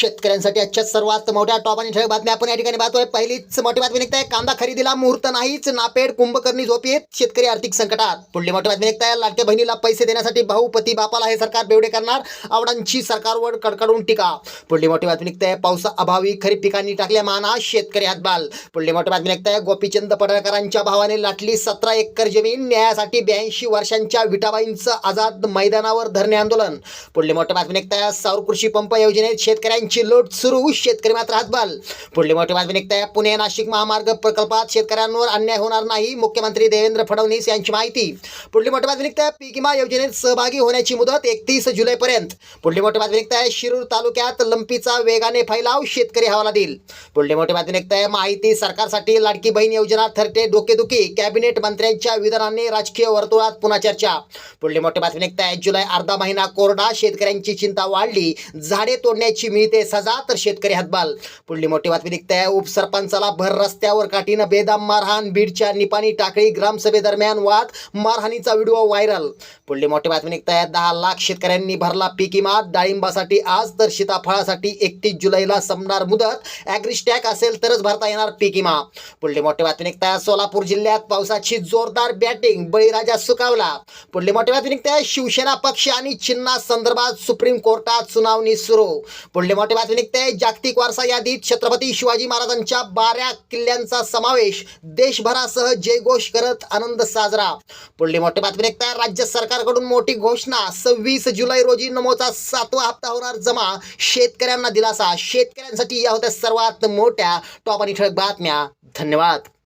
शेतकऱ्यांसाठी आजच्या सर्वात मोठ्या टॉप आणि ठळक बातम्या आपण या ठिकाणी पाहतोय. पहिलीच मोठी बातमी निघताय. कांदा खरेदीला मुहूर्त नाहीच. नापेड कुंभकर्णी झोपेत शेतकरी आर्थिक संकटात. पुढली मोठी बातमी निघताय. लाडक्या बहिणीला पैसे देण्यासाठी भाऊ पती बापाला हे सरकार बेवडे करणार? आवडांची सरकारवर कडकडून टीका. पुढली मोठी बातमी निघताय. पावसाअभावी खरीप पिकांनी टाकल्या माना शेतकरी हातबाल. पुढली मोठी बातमी निघताय. गोपीचंद पडळकरांच्या भावाने लाटली सतरा एकर जमीन. न्यायासाठी ब्याऐंशी वर्षांच्या विटाबाईंचं आझाद मैदानावर धरणे आंदोलन. पुढली मोठी बातमी निघताय. सौर कृषी पंप योजनेत शेतकऱ्यांची लूट सुरू. शेतकरी मात्र हातबाल. पुढली मोठी बातमी निघताय. पुणे नाशिक महामार्ग प्रकल्पात शेतकऱ्यांवर अन्याय होणार नाही. मुख्यमंत्री देवेंद्र फडणवीस यांची माहिती. पुढली मोठी बातमी निघताय. पीक विमा योजनेत सहभागी होण्याची मुदत एकतीस जुलैपर्यंत. पुढली मोठी बातमी निघताय. शिरूर तालुक्यात लंपीचा वेगाने फैलाव शेतकरी हवाला देईल. पुढली मोठी बातमी निघताय. माहिती सरकारसाठी लाडकी बहीण योजना ठरते डोकेदुखी. कॅबिनेट मंत्र्यांच्या विधानाने राजकीय वर्तुळात पुन्हा चर्चा. पुढली मोठी बातमी निघताय. जुलै अर्धा महिना कोरडा. शेतकऱ्यांची चिंता वाढली. झाडे तोडण्याची मिळते सजा तर शेतकरी हातबाल. पुढली मोठी बातमी निघताय उपसरपंचाला भर रस्त्यावर काठीनं बेदाम मारहाण बीडच्या निपाणी टाकळी ग्रामसभेदरम्यान वाद मारहाणीचा व्हिडिओ व्हायरल. पुढली मोठी बातमी निघताय दहा लाख शेतकऱ्यांनी भरला पीक विमा डाळिंबासाठी आज तर सीताफळासाठी एकतीस जुलैला संपणार मुदत. ॲग्रिस्टॅक असेल तरच भरता येणार पीक विमा पुढली मोठी बातमी निघताय सोलापूर जिल्ह्यात पावसाची जोरदार बॅटिंग. बळीराजा सुकावला. पुढली मोठी बातमी निघताय शिवसेना पक्ष आणि चिन्हा संदर्भात सुप्रीम कोर्टात सुनावणी सुरू. पुढली मोठी बातमी निघते. जागतिक वारसा यादीत छत्रपती शिवाजी महाराजांच्या बारा किल्ल्यांचा समावेश देशभरासह जयघोष करत आनंद साजरा. पुढली मोठी बातमी निघताय राज्य सरकारकडून मोठी घोषणा. सव्वीस जुलै रोजी नमोचा सातवा हप्ता होणार. जमा शेतकऱ्यांना दिलासा. शेतकऱ्यांसाठी या होत्या सर्वात मोठ्या टॉप आणि ठळक बातम्या. धन्यवाद.